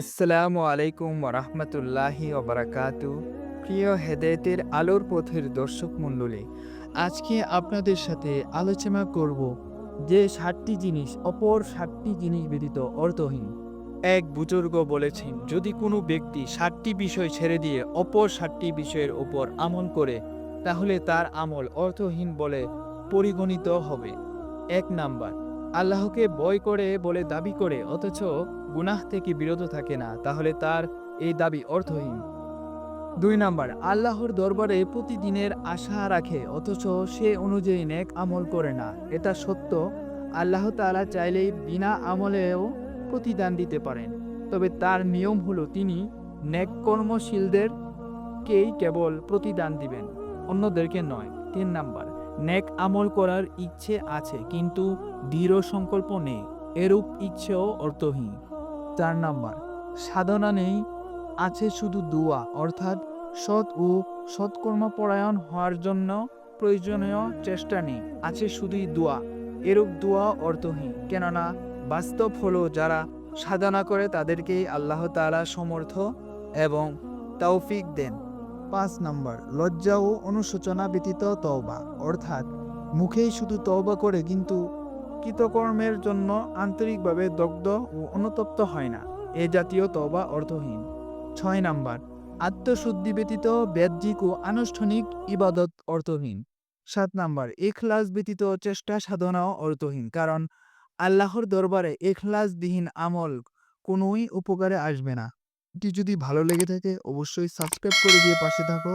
আসসালামু আলাইকুম রহমতুল্লাহি ওবরাকাতু। প্রিয় হেদায়েতের আলোর পথের দর্শক মণ্ডলী, আজকে আপনাদের সাথে আলোচনা করব যে সাতটি জিনিস, অপর সাতটি জিনিস ব্যতীত অর্থহীন। এক বুজুর্গ বলেছেন, যদি কোনো ব্যক্তি সাতটি বিষয় ছেড়ে দিয়ে অপর সাতটি বিষয়ের উপর আমল করে, তাহলে তার আমল অর্থহীন বলে পরিগণিত হবে। এক নাম্বার আল্লাহকে বয় করে বলে দাবি করে, অথচ গুনাহ থেকে বিরত থাকে না, তাহলে তার এই দাবি অর্থহীন। দুই নাম্বার, আল্লাহর দরবারে প্রতিদিনের আশা রাখে, অথচ সে অনুযায়ী নেক আমল করে না। এটা সত্য, আল্লাহ তাআলা চাইলেই বিনা আমলেও প্রতিদান দিতে পারেন। তবে তার নিয়ম হলো তিনি নেক কর্মশীলদেরকেই কেবল প্রতিদান দিবেন, অন্যদেরকে নয়। তিন নাম্বার নেক আমল করার ইচ্ছে আছে, কিন্তু দৃঢ় সংকল্প নেই। এরূপ ইচ্ছেও অর্থহীন। চার নাম্বার, সাধনা নেই, আছে শুধু দোয়া, অর্থাৎ সৎ ও সৎকর্মপরায়ণ হওয়ার জন্য প্রয়োজনীয় চেষ্টা নেই, আছে শুধুই দোয়া। এরূপ দোয়া অর্থহীন, কেননা বাস্তব হলো যারা সাধনা করে তাদেরকেই আল্লাহ তাআলা সমর্থ এবং তৌফিক দেন। পাঁচ নম্বর, লজ্জা ও অনুশোচনা ব্যতীত তওবা। অর্থাৎ, মুখেই শুধু তওবা করে কিন্তু কৃতকর্মের জন্য আন্তরিকভাবে দগ্ধ ও অনুতপ্ত হয় না। এ জাতীয় তওবা অর্থহীন। ছয় নাম্বার, আত্মশুদ্ধি ব্যতীত বাহ্যিক ও আনুষ্ঠানিক ইবাদত অর্থহীন। সাত নাম্বার, এখলাস ব্যতীত চেষ্টা সাধনাও অর্থহীন। কারণ, আল্লাহর দরবারে এখলাসবিহীন আমল কোনোই উপকারে আসবে না। যদি ভালো লেগে থাকে অবশ্যই সাবস্ক্রাইব করে দিয়ে পাশে থাকো।